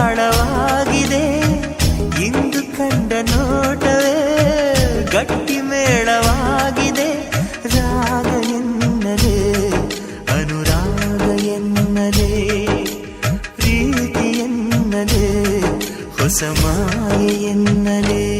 ಆಳವಾಗಿದೆ ಇಂದು ಕಂಡ ನೋಟವೇ ಗಟ್ಟಿ ಮೇಳವಾಗಿದೆ. ರಾಗ ಎನ್ನಲೇ, ಅನುರಾಗ ಎನ್ನಲೇ, ಪ್ರೀತಿ ಎನ್ನಲೇ, ಹೊಸ ಮಾಯ ಎನ್ನಲೇ.